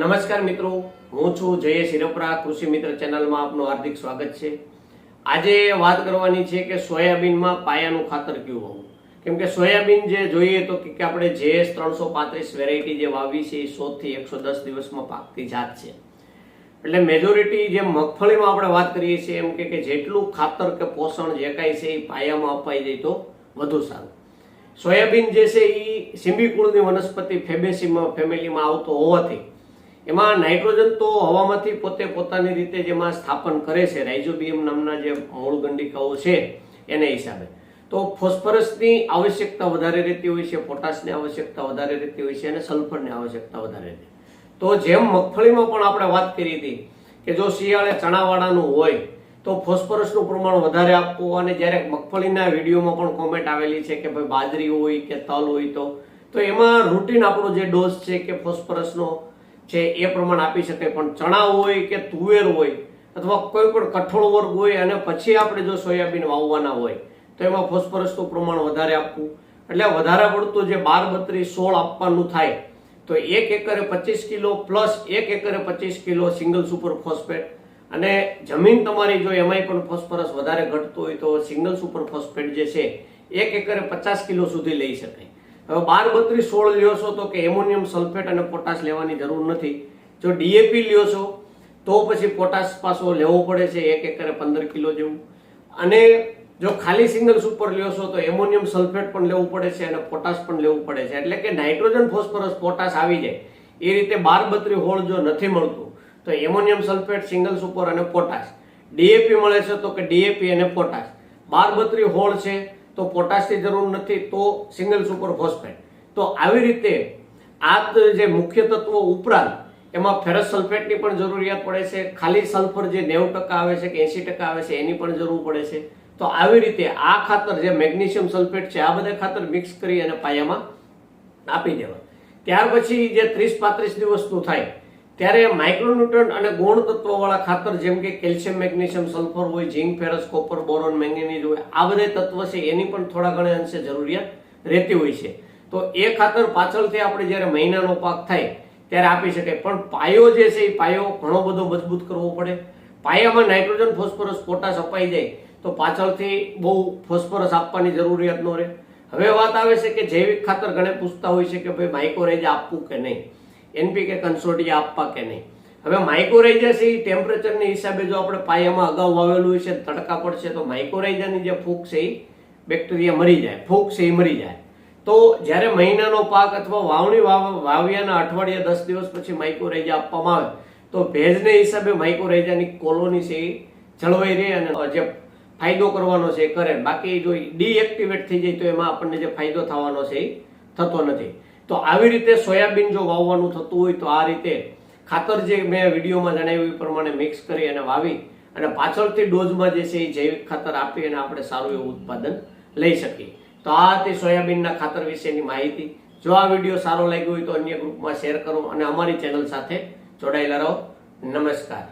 નમસ્કાર મિત્રો, હું છું જય શિરોપરા કૃષિ મિત્ર ચેનલમાં આપનું હાર્દિક સ્વાગત છે. આજે વાત કરવાની છે કે સોયાબીનમાં પાયાનું ખાતર કયું હોવું? કેમ કે સોયાબીન જે જોઈએ તો કે આપણે જેએસ ત્રણસો પાંત્રીસ વેરાયટી જે વાવી છે, એ સો થી એકસો દસ દિવસમાં પાકતી જાત છે. એટલે મેજોરિટી જે મગફળીમાં આપણે વાત કરીએ છીએ, એમ કે જેટલું ખાતર કે પોષણ જે કાંઈ છે એ પાયામાં અપાઈ જાય તો વધુ સારું. સોયાબીન જે છે એ સિંબી કુળની વનસ્પતિ ફેબેસીમાં, ફેમિલીમાં આવતો હોવાથી એમાં નાઇટ્રોજન તો હવામાંથી પોતે પોતાની રીતે જેમાં સ્થાપન કરે છે. રાઇઝોબિયમ નામના જે મૂળ ગંડિકાઓ છે એને હિસાબે. તો ફોસ્ફરસની આવશ્યકતા વધારે રહેતી હોય છે, પોટાશની આવશ્યકતા વધારે રહેતી હોય છે અને સલ્ફરની આવશ્યકતા વધારે રહેતી તો જેમ મગફળીમાં પણ આપણે વાત કરી હતી કે જો શિયાળે ચણાવાળાનું હોય, તો ફોસ્ફરસનું પ્રમાણ વધારે આપવું અને જ્યારે મગફળીના વિડીયોમાં પણ કોમેન્ટ આવેલી છે કે ભાઈ બાજરી હોય કે તલ હોય તો તો એમાં રૂટીન આપણો જે ડોઝ છે કે ફોસ્ફરસનો છે એ પ્રમાણ આપી શકાય. પણ ચણા હોય કે તુવેર હોય અથવા કોઈ પણ કઠોળ વર્ગ હોય અને પછી આપણે જો સોયાબીન વાવવાના હોય, તો એમાં ફોસ્ફરસનું પ્રમાણ વધારે આપવું. એટલે વધારે પડતું જે બાર બત્રીસ સોળ આપવાનું થાય, તો એક એકરે પચીસ કિલો પ્લસ એક એકરે પચીસ કિલો સિંગલ સુપર ફોસ્ફેટ. અને જમીન તમારી જો એમાંય પણ ફોસ્ફરસ વધારે ઘટતું હોય તો સિંગલ સુપર ફોસ્ફેટ જે છે, એક એકરે પચાસ કિલો સુધી લઈ શકાય. હવે બાર બત્રીસ સોળ લ્યો છો તો કે એમોનિયમ સલ્ફેટ અને પોટાશ લેવાની જરૂર નથી. જો ડીએપી લ્યો છો, તો પછી પોટાશ પાછો લેવો પડે છે એક એકરે પંદર કિલો જેવું. અને જો ખાલી સિંગલ સુપર લ્યો છો તો એમોનિયમ સલ્ફેટ પણ લેવું પડે છે અને પોટાશ પણ લેવું પડે છે. એટલે કે નાઇટ્રોજન, ફોસ્ફરસ, પોટાશ આવી જાય. એ રીતે બાર બત્રી હોળ જો નથી મળતું, તો એમોનિયમ સલ્ફેટ સિંગલ સુપર અને પોટાશ. ડીએપી મળે છે તો કે ડીએપી અને પોટાશ. બાર બત્રી હોળ છે તો પોટાશની જરૂર નથી, તો સિંગલ સુપર ફોસ્ફેટ તો આવી રીતે આ જે મુખ્ય તત્વો ઉપરાંત એમાં ફેરસ સલ્ફેટની પણ જરૂરિયાત પડે છે, ખાલી સલ્ફર જે નેવું ટકા આવે છે કે એંસી ટકા આવે છે, એની પણ જરૂર પડે છે. તો આવી રીતે આ ખાતર જે મેગ્નેશિયમ સલ્ફેટ છે, આ બધા ખાતર મિક્સ કરી અને પાયામાં આપી દેવા. ત્યાર પછી જે ત્રીસ પાંત્રીસ દિવસનું થાય ત્યારે માઇક્રોન્યુટ્રન અને ગૌણ તત્વવાળા ખાતર જેમ કે કેલ્શિયમ મેગ્નેશિયમ સલ્ફર હોય zinc ferrous copper boron manganese હોય, આ બધા તત્વ છે, એની પણ થોડા ઘણા અંશે જરૂરિયાત રહેતી હોય છે. તો એ ખાતર પાછળથી આપણે જ્યારે મહિનાનો પાક થાય, ત્યારે આપી શકાય. પણ પાયો જે છે, એ પાયો ઘણો બધો મજબૂત કરવો પડે. પાયામાં નાઇટ્રોજન ફોસ્ફરસ પોટાશ અપાઈ જાય, તો પાછળથી બહુ ફોસ્ફરસ આપવાની જરૂરિયાત ન રહે. હવે વાત આવે છે કે જૈવિક ખાતર ઘણે પૂછતા હોય છે કે ભાઈ માઇક્રોરેજ આપવું કે નહીં? એનપીકે કન્સોટિયા આપવા કે નહીં? હવે માઇકોરાઇઝા એ ટેમ્પરેચરની હિસાબે જો આપણે પાયામાં અગાઉ વાવેલું છે તડકા પડશે, તો માઇકોરાઇઝાની જે ફૂગ છે એ બેક્ટેરિયા મરી જાય, ફૂગ છે એ મરી જાય. તો જ્યારે મહિનાનો પાક અથવા વાવણી વાવ, વાવ્યાના અઠવાડિયા દસ દિવસ પછી માઇકોરાઇઝા આપવામાં આવે, તો ભેજને હિસાબે માઇકોરાઇઝાની કોલોની છે એ જળવાઈ રહે અને જે ફાયદો કરવાનો છે એ કરે. બાકી જો ડીએક્ટિવેટ થઈ જાય તો એમાં આપણને જે ફાયદો થવાનો છે એ થતો નથી. તો આવી રીતે સોયાબીન જો વાવવાનું થતું હોય તો આ રીતે ખાતર જે મેં વિડીયોમાં જણાવ્યું પ્રમાણે મિક્સ કરી અને વાવી અને પાછળથી ડોઝમાં જે છે એ જૈવિક ખાતર આપી અને આપણે સારું એવું ઉત્પાદન લઈ શકીએ. તો આ હતી સોયાબીનના ખાતર વિશેની માહિતી. જો આ વીડિયો સારો લાગ્યો હોય તો અન્ય ગ્રુપમાં શેર કરો અને અમારી ચેનલ સાથે જોડાયેલા રહો. નમસ્કાર.